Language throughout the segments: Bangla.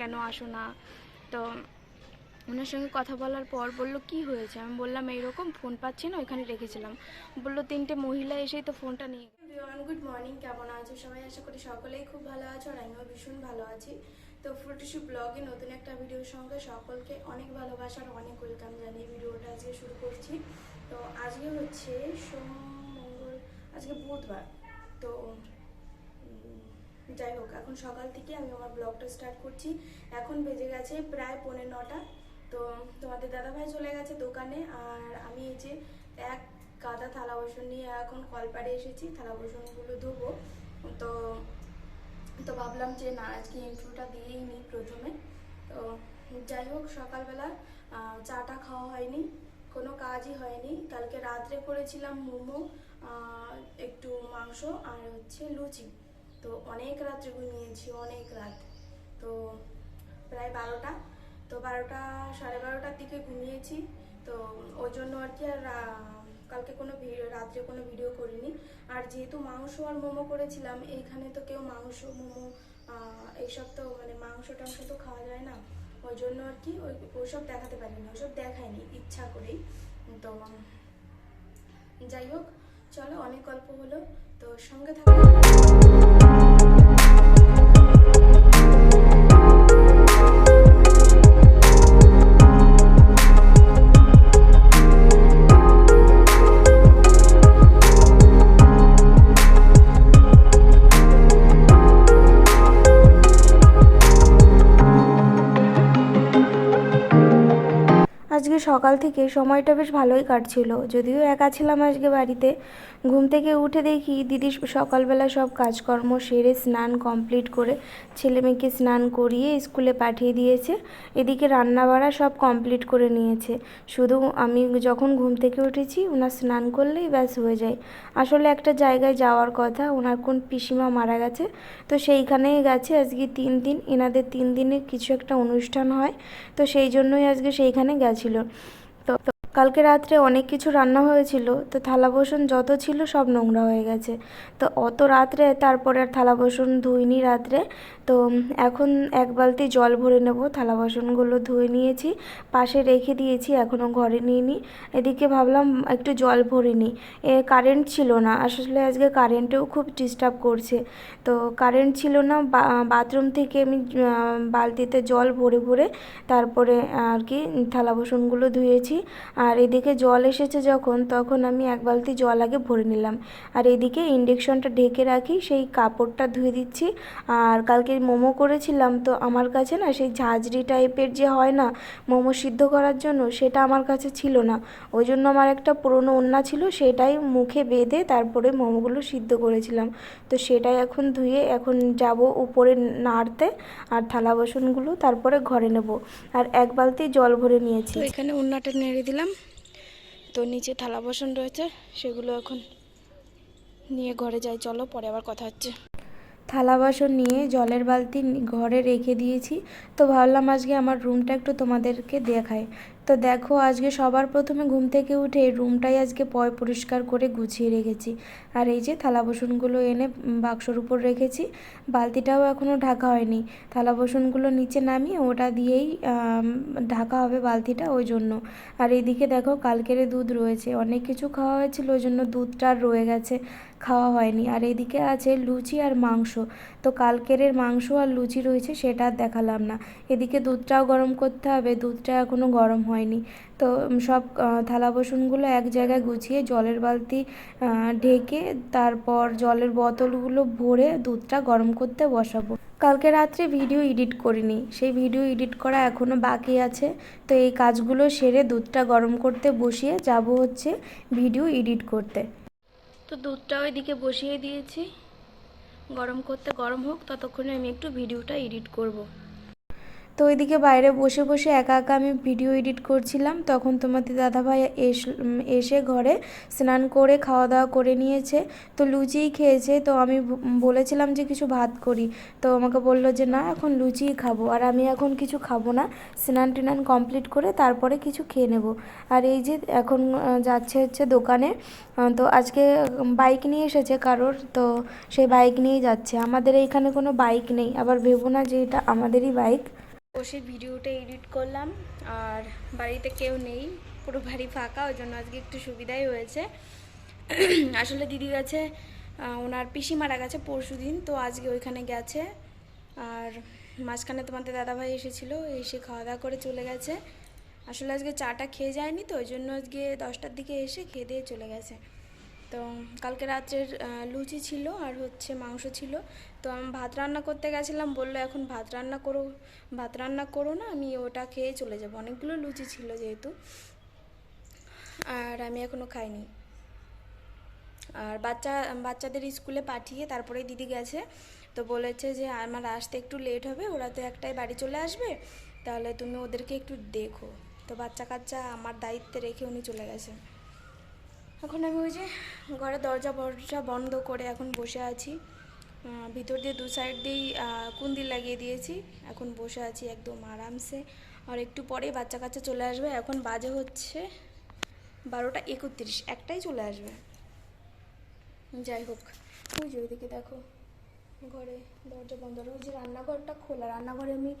কেন আসো না? তো ওনার সঙ্গে কথা বলার পর বলল, কি হয়েছে? আমি বললাম, এইরকম ফোন পাচ্ছি না, ওইখানে রেখেছিলাম। বলল, তিনটে মহিলা এসেই তো ফোনটা নিয়ে গুড মর্নিং কেমন আছো? সবাই আশা করি সকলেই খুব ভালো আছো, আর আমিও ভীষণ ভালো আছি। তো ফটোশু ব্লগে নতুন একটা ভিডিওর সঙ্গে সকলকে অনেক ভালোবাসার অনেক ওয়েলকাম জানিয়ে ভিডিওটা আজকে শুরু করছি। তো আজকে হচ্ছে সোম, মঙ্গল, আজকে বুধবার। তো যাই হোক, এখন সকাল থেকে আমি আমার ব্লগটা স্টার্ট করছি। এখন বেজে গেছে প্রায় পৌনে নটা। তো তোমাদের দাদাভাই চলে গেছে দোকানে, আর আমি এই যে এক গাদা থালা বাসন নিয়ে এখন কলপাড়ে এসেছি, থালা বাসনগুলো ধোবো। তো তো ভাবলাম যে না, আজকে ইন্ট্রোটা দিয়েই নিই প্রথমে। তো যাই হোক, সকালবেলা চাটা খাওয়া হয়নি, কোনো কাজই হয়নি। কালকে রাত্রে করেছিলাম মোমো একটু মাংস আর হচ্ছে লুচি। তো অনেক রাত্রে ঘুমিয়েছি, অনেক রাত। তো প্রায় বারোটা। তো বারোটা, সাড়ে বারোটার দিকে ঘুমিয়েছি। তো ওই জন্য আর কি আর কালকে কোনো ভিডিও রাত্রে কোনো ভিডিও করিনি। আর যেহেতু মাংস আর মোমো করেছিলাম, এইখানে তো কেউ মাংস, মোমো এইসব তো মানে মাংস টাংস তো খাওয়া যায় না। ওই জন্য আর কি ওই, ওইসব দেখাতে পারিনি, ওইসব দেখায়নি ইচ্ছা করেই। তো যাই হোক, চলো অনেক গল্প হলো। তো সঙ্গে থাকো সকাল থেকে সময়টা বেশ ভালোই কাটছিল। যদিও একা ছিলাম আজকে বাড়িতে। ঘুম থেকে উঠে দেখি দিদি সকালবেলা সব কাজকর্ম সেরে স্নান কমপ্লিট করে ছেলে মেয়েকে স্নান করিয়ে স্কুলে পাঠিয়ে দিয়েছে। এদিকে রান্না বাড়া সব কমপ্লিট করে নিয়েছে। শুধু আমি যখন ঘুম থেকে উঠেছি ওনার স্নান করলেই ব্যাস হয়ে যায়। আসলে একটা জায়গায় যাওয়ার কথা ওনার কোন পিসিমা মারা গেছে, তো সেইখানেই গেছে। আজকে তিন দিন, এনাদের তিন দিনের কিছু একটা অনুষ্ঠান হয়, তো সেই জন্যই আজকে সেইখানে গেছিল। তো তো কালকে রাত্রে অনেক কিছু রান্না হয়েছিল, তো থালা বাসন যত ছিল সব নোংরা হয়ে গেছে। তো অত রাত্রে তারপরে আর থালা বাসন ধুইনি রাত্রে। তো এখন এক বালতি জল ভরে নেব, থালা বাসনগুলো ধুয়ে নিয়েছি, পাশে রেখে দিয়েছি, এখনও ঘরে নিইনি। এদিকে ভাবলাম একটু জল ভরে নিই। এ কারেন্ট ছিল না, আসলে আজকে কারেন্টেও খুব ডিস্টার্ব করছে। তো কারেন্ট ছিল না বাথরুম থেকে আমি বালতিতে জল ভরে ভরে তারপরে আর কি থালা বাসনগুলো ধুয়েছি। আর এদিকে জল এসেছে যখন, তখন আমি এক বালতি জল আগে ভরে নিলাম। আর এদিকে ইন্ডেকশনটা ঢেকে রাখি, সেই কাপড়টা ধুয়ে দিচ্ছি। আর কালকে মোমো করেছিলাম, তো আমার কাছে না সেই ঝাঁঝরি টাইপের যে হয় না, মোমো সিদ্ধ করার জন্য, সেটা আমার কাছে ছিল না। ওই জন্য আমার একটা পুরনো ওন্না ছিল, সেটাই মুখে বেঁধে তারপরে মোমোগুলো সিদ্ধ করেছিলাম। তো সেটাই এখন ধুয়ে, এখন যাব উপরে নাড়তে, আর থালা বাসনগুলো তারপরে ঘরে নেব। আর এক বালতি জল ভরে নিয়েছি। এখানে উন্নাটা নেড়ে দিলাম তো নিচে থালা বাসন রয়েছে, সেগুলো এখন নিয়ে ঘরে যাই। চলো, পরে আবার কথা হচ্ছে। থালা বাসন নিয়ে জলের বালতি ঘরে রেখে দিয়েছি। তো ভাবলাম আজকে আমার রুমটা একটু তোমাদেরকে দেখাই। তো দেখো, আজকে সবার প্রথমে ঘুম থেকে উঠে রুমটাই আজকে পয় পরিষ্কার করে গুছিয়ে রেখেছি। আর এই যে থালা বাসনগুলো এনে বাক্সর উপর রেখেছি, বালতিটাও এখনও ঢাকা হয়নি। থালা বাসনগুলো নিচে নামিয়ে ওটা দিয়েই ঢাকা হবে বালতিটা ওই জন্য। আর এইদিকে দেখো, কালকের দুধ রয়েছে। অনেক কিছু খাওয়া হয়েছিল, ওই জন্য দুধটা রয়ে গেছে। খাওয়া হয়নি। আর এদিকে আছে লুচি আর মাংস। তো কালকের মাংস আর লুচি রয়েছে সেটা আর দেখালাম না। এদিকে দুধটাও গরম করতে হবে, দুধটা এখনও গরম হয়নি। তো সব থালা বাসনগুলো এক জায়গায় গুছিয়ে জলের বালতি ঢেকে তারপর জলের বোতলগুলো ভরে দুধটা গরম করতে বসাবো। কালকে রাত্রে ভিডিও এডিট করিনি। সেই ভিডিও এডিট করা এখনও বাকি আছে। তো এই কাজগুলো সেরে দুধটা গরম করতে বসিয়ে যাব হচ্ছে ভিডিও এডিট করতে। তো দুধটা ওইদিকে বসিয়ে দিয়েছি গরম করতে গরম হোক, ততক্ষণে আমি একটু ভিডিওটা এডিট করব। তো ওইদিকে বাইরে বসে বসে একা একা আমি ভিডিও এডিট করছিলাম। তখন তোমাদের দাদাভাই এস এসে ঘরে স্নান করে খাওয়া দাওয়া করে নিয়েছে। তো লুচিই খেয়েছে। তো আমি বলেছিলাম যে কিছু ভাত করি। তো আমাকে বলল যে, না, এখন লুচিই খাব। আর আমি এখন কিছু খাব না। স্নান টিনান কমপ্লিট করে তারপরে কিছু খেয়ে নেব। আর এই যে এখন যাচ্ছে হচ্ছে দোকানে। তো আজকে বাইক নিয়ে এসেছে কারোর। তো সেই বাইক নিয়েই যাচ্ছে। আমাদের এইখানে কোনো বাইক নেই। আবার ভেবো না যে এটা আমাদেরই বাইক। বসে ভিডিওটা এডিট করলাম, আর বাড়িতে কেউ নেই, পুরো বাড়ি ফাঁকা, ওই জন্য আজকে একটু সুবিধাই হয়েছে। আসলে দিদি গেছে ওনার পিসি মারা গেছে পরশু দিন, তো আজকে ওইখানে গেছে। আর মাঝখানে তোমাদের দাদাভাই এসেছিল, এসে খাওয়া দাওয়া করে চলে গেছে। আসলে আজকে চাটা খেয়ে যায়নি, তো ওই জন্য আজকে দশটার দিকে এসে খেয়ে দিয়ে চলে গেছে। তো কালকে রাত্রের লুচি ছিল আর হচ্ছে মাংস ছিল। তো আমি ভাত রান্না করতে গেছিলাম, বলল এখন ভাত রান্না করো, ভাত রান্না করো না, আমি ওটা খেয়ে চলে যাব। অনেকগুলো লুচি ছিল যেহেতু, আর আমি এখনও খাইনি। আর বাচ্চা, বাচ্চাদের স্কুলে পাঠিয়ে তারপরে দিদি গেছে, তো বলেছে যে আমার আসতে একটু লেট হবে, ওরা তো একটাই বাড়ি চলে আসবে, তাহলে তুমি ওদেরকে একটু দেখো। তো বাচ্চা কাচ্চা আমার দায়িত্বে রেখে উনি চলে গেছে। এখন আমি ওই যে ঘরে দরজা বরজা বন্ধ করে এখন বসে আছি। ভিতর দিয়ে দু সাইড দিয়েই কুন্দি লাগিয়ে দিয়েছি। এখন বসে আছি একদম আরামসে। আর একটু পরেই বাচ্চা কাচ্চা চলে আসবে। এখন বাজে হচ্ছে বারোটা একত্রিশ। একটাই চলে আসবে। যাই হোক, ওই যে ওইদিকে দেখো, ঘরে দরজা বন্ধ ওই যে রান্নাঘরটা খোলা। রান্নাঘরে আমি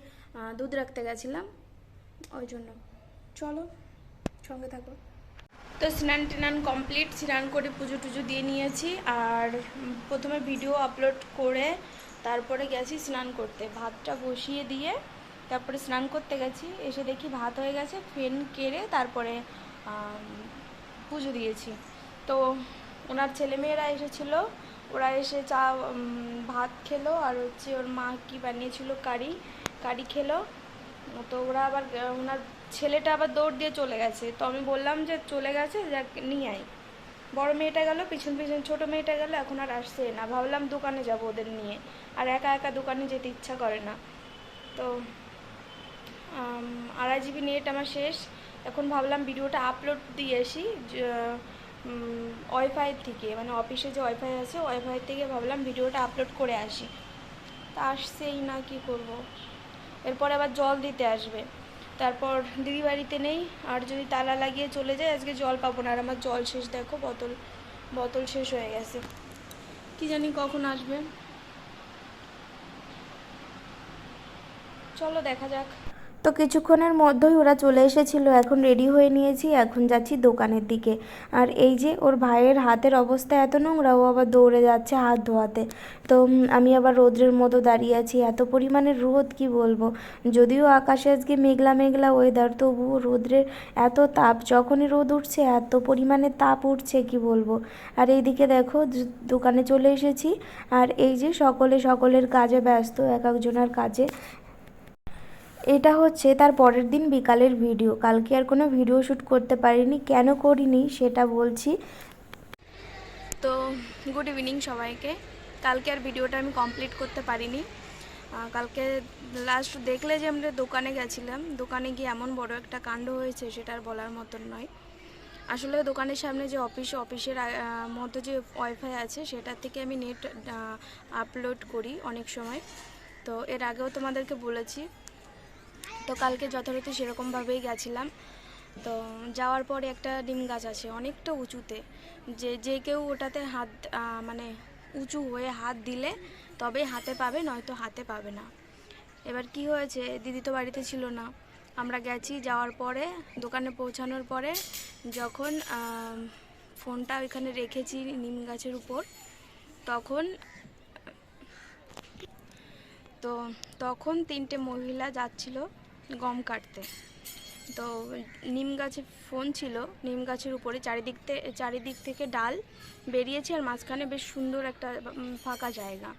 দুধ রাখতে গেছিলাম। ওই জন্য। চলো, সঙ্গে থাকো। তো স্নান টেনান কমপ্লিট স্নান করে পুজো টুজো দিয়ে নিয়েছি আর প্রথমে ভিডিও আপলোড করে তারপরে গেছি স্নান করতে। ভাতটা বসিয়ে দিয়ে তারপরে স্নান করতে গেছি, এসে দেখি ভাত হয়ে গেছে, ফেন কেড়ে তারপরে পুজো দিয়েছি। তো ওনার ছেলেমেয়েরা এসেছিল, ওরা এসে চা ভাত খেলো আর হচ্ছে ওর মা কি বানিয়েছিল, কারি কারি খেলো। তো ওরা আবার, ওনার ছেলেটা আবার দৌড় দিয়ে চলে গেছে। তো আমি বললাম যে, চলে গেছে, যাক, নিয়ে আয়। বড় মেয়েটা গেল, পিছন পিছন ছোট মেয়েটা গেল, এখন আর আসছে না। ভাবলাম দোকানে যাব ওদের নিয়ে। আর একা একা দোকানে যেতে ইচ্ছা করে না। তো আড়াই জিবি নেট আমার শেষ। এখন ভাবলাম ভিডিওটা আপলোড দিয়ে আসি ওয়াইফাই থেকে। মানে অফিসে যে ওয়াইফাই আছে, ওয়াইফাই থেকে ভাবলাম ভিডিওটা আপলোড করে আসি। তা আসছেই না, কি করব। এরপর আবার জল দিতে আসবে। তারপর দিদি বাড়িতে নেই, আর যদি তালা লাগিয়ে চলে যায়, আজকে জল পাবো না। আর আমার জল শেষ, দেখো বোতল বোতল শেষ হয়ে গেছে। কি জানি কখন আসবে। চলো দেখা যাক। তো কিছুক্ষণের মধ্যেই ওরা চলে এসেছিল। এখন রেডি হয়ে নিয়েছি, এখন যাচ্ছি দোকানের দিকে। আর এই যে ওর ভাইয়ের হাতের অবস্থা এত নোংরা, ও আবার দৌড়ে যাচ্ছে হাত ধোয়াতে। তো আমি আবার রোদ্রের মতো দাঁড়িয়ে আছি। এত পরিমাণে রোদ, কি বলব? যদিও আকাশে আজকে মেঘলা মেঘলা ওয়েদার তবুও রোদ্রের এত তাপ, যখনই রোদ উঠছে, এত পরিমাণে তাপ উঠছে, কি বলব? আর এইদিকে দেখো দোকানে চলে এসেছি। আর এই যে সকলে সকলের কাজে ব্যস্ত এক একজনের কাজে এটা হচ্ছে তার পরের দিন বিকালের ভিডিও। কালকে আর কোনো ভিডিও শ্যুট করতে পারিনি। কেন করিনি সেটা বলছি। তো গুড ইভিনিং সবাইকে। কালকে আর ভিডিওটা আমি কমপ্লিট করতে পারিনি। কালকে লাস্ট দেখলে যে আমরা দোকানে গেছিলাম। দোকানে গিয়ে এমন বড় একটা কাণ্ড হয়েছে, সেটা আর বলার মতন নয়। আসলে দোকানের সামনে যে অফিস অফিসের মধ্যে যে ওয়াইফাই আছে সেটার থেকে আমি নেট আপলোড করি অনেক সময়। তো এর আগেও তোমাদেরকে বলেছি তো কালকে যথারীতি সেরকমভাবেই গেছিলাম। তো যাওয়ার পরে একটা ডিম গাছ আছে, অনেকটা উঁচুতে। যে যে কেউ ওটাতে হাত মানে উঁচু হয়ে হাত দিলে তবেই হাতে পাবে, নয়তো হাতে পাবে না। এবার কি হয়েছে, দিদি তো বাড়িতে ছিল না। আমরা গেছি যাওয়ার পরে, দোকানে পৌঁছানোর পরে যখন ফোনটা ওইখানে রেখেছি নিম গাছের উপর, তখন তো তখন তিনটে মহিলা যাচ্ছিল গম কাটতে। তো নিম গাছে ফোন ছিল, নিম গাছের উপরে চারিদিক চারিদিক থেকে ডাল বেরিয়েছে আর মাঝখানে বেশ সুন্দর একটা ফাঁকা জায়গা।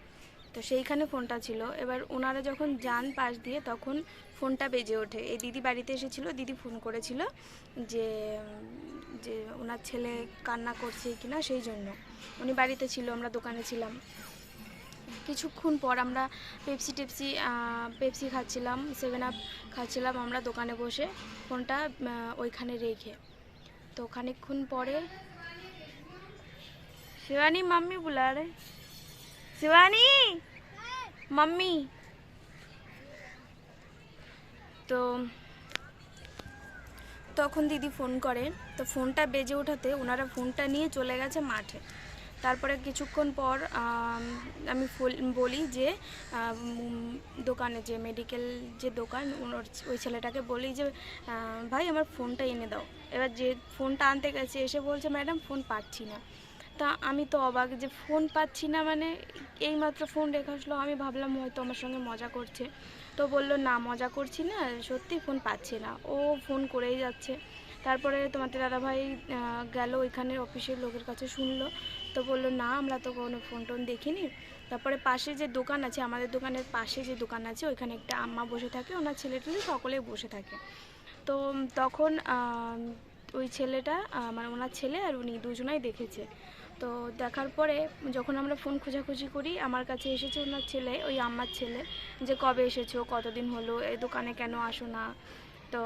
তো সেইখানে ফোনটা ছিল। এবার ওনারা যখন যান পাশ দিয়ে, তখন ফোনটা বেজে ওঠে। এই দিদি বাড়িতে এসেছিল, দিদি ফোন করেছিল যে যে ওনার ছেলে কান্না করছে কিনা, সেই জন্য। উনি বাড়িতে ছিল, আমরা দোকানে ছিলাম। কিছুক্ষণ পর আমরা পেপসি টেপসি পেপসি খাচ্ছিলাম সেভেন আপ খাচ্ছিলাম আমরা দোকানে বসে, ফোনটা ওইখানে রেখে। তো খানিকক্ষণ পরে শিবানী, মাম্মি বুলা শিবানী! মাম্মি! তো তখন দিদি ফোন করে, তো ফোনটা বেজে ওঠাতে ওনারা ফোনটা নিয়ে চলে গেছে মাঠে। তারপরে কিছুক্ষণ পর, আমি ফুল- বলি যে দোকানে যে মেডিকেল যে দোকান ওই ছেলেটাকে বলি যে ভাই, আমার ফোনটা এনে দাও। এবার যে ফোনটা আনতে গেছে, এসে বলছে, ম্যাডাম ফোন পাচ্ছি না। তা আমি তো অবাক যে ফোন পাচ্ছি না মানে এইমাত্র ফোন রেখে আসলো? আমি ভাবলাম, হয়তো আমার সঙ্গে মজা করছে। তো বলল, না, মজা করছি না, সত্যি ফোন পাচ্ছি না। ও ফোন করেই যাচ্ছে। তারপরে তোমাদের দাদাভাই গেল ওইখানে অফিসের লোকের কাছে শুনলো। তো বলল, না, আমরা তো কোনো ফোন টোন দেখিনি। তারপরে পাশে যে দোকান আছে, আমাদের দোকানের পাশে যে দোকান আছে, ওইখানে একটা আম্মা বসে থাকে, ওনার ছেলে টেলে সকলেই বসে থাকে। তো তখন ওই ছেলেটা মানে ওনার ছেলে আর উনি দুজনাই দেখেছে। তো দেখার পরে যখন আমরা ফোন খোঁজাখুঁজি করি, আমার কাছে এসেছে ওনার ছেলে, ওই আম্মার ছেলে, যে কবে এসেছ, কতদিন হলো এই দোকানে কেন আসো না? তো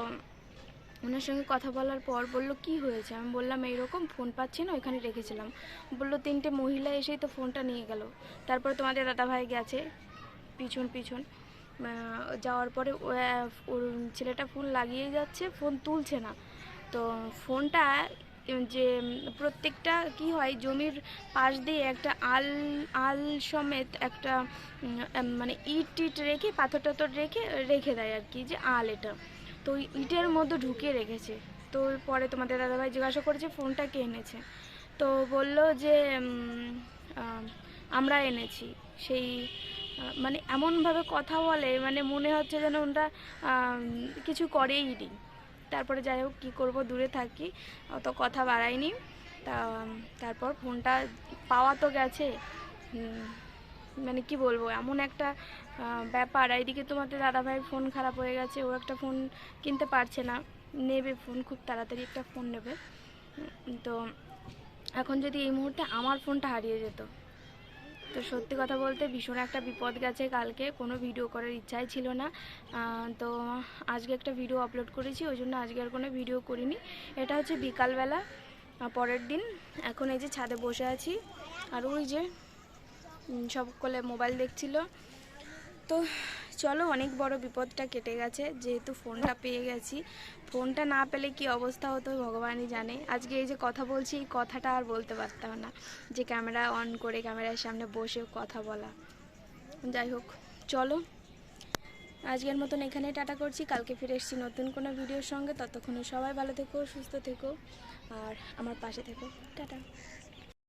ওনার সঙ্গে কথা বলার পর বলল, কি হয়েছে? আমি বললাম, এইরকম ফোন পাচ্ছি না, ওইখানে রেখেছিলাম। বলল, তিনটে মহিলা এসেই তো ফোনটা নিয়ে গেল। তারপরে তোমাদের দাদাভাই গেছে, পিছন পিছন। যাওয়ার পরে ওর ছেলেটা ফোন লাগিয়ে যাচ্ছে ফোন তুলছে না। তো ফোনটা যে, প্রত্যেকটা কি হয়, জমির পাশ দিয়ে একটা আল আল সমেত একটা মানে ইট টিট রেখে পাথর টাথর রেখে রেখে দেয় আর কি, যে আল এটা। তো ইটের মধ্যে ঢুকিয়ে রেখেছে। তো পরে তোমাদের দাদাভাই জিজ্ঞাসা করেছে ফোনটা কে এনেছে? তো বলল যে আমরা এনেছি। সেই মানে এমনভাবে কথা বলে মানে মনে হচ্ছে যেন আহ, কিছু করেই নি। তারপরে যাই হোক কী করব দূরে থাকি অত কথা বাড়াইনি। তা তারপর ফোনটা পাওয়া তো গেছে। মানে কি বলব এমন একটা ব্যাপার। এইদিকে তোমাদের দাদাভাইয়ের ফোন খারাপ হয়ে গেছে ও একটা ফোন কিনতে পারছে না। নেবে ফোন খুব তাড়াতাড়ি একটা ফোন নেবে। তো এখন যদি এই মুহূর্তে আমার ফোনটা হারিয়ে যেত তো সত্যি কথা বলতে ভীষণ একটা বিপদ গেছে কালকে কোনো ভিডিও করার ইচ্ছাই ছিল না। তো আজকে একটা ভিডিও আপলোড করেছি ওই জন্য আজকে আর কোনো ভিডিও করিনি। এটা হচ্ছে বিকালবেলা পরের দিন। এখন এই যে ছাদে বসে আছি আর ওই যে উম, সকলে মোবাইল দেখছিল। তো চলো অনেক বড় বিপদটা কেটে গেছে, যেহেতু ফোনটা পেয়ে গেছি। ফোনটা না পেলে কি অবস্থা হতো ভগবানই জানে। আজকে এই যে কথা বলছি, এই কথাটা আর বলতে পারতাম না যে ক্যামেরা অন করে ক্যামেরার সামনে বসে কথা বলা। যাই হোক, চলো। আজকের মতন এখানেই টাটা করছি। কালকে ফিরে এসেছি নতুন কোনো ভিডিওর সঙ্গে। ততক্ষণে সবাই ভালো থেকো, সুস্থ থেকো, আর আমার পাশে থেকো। টাটা।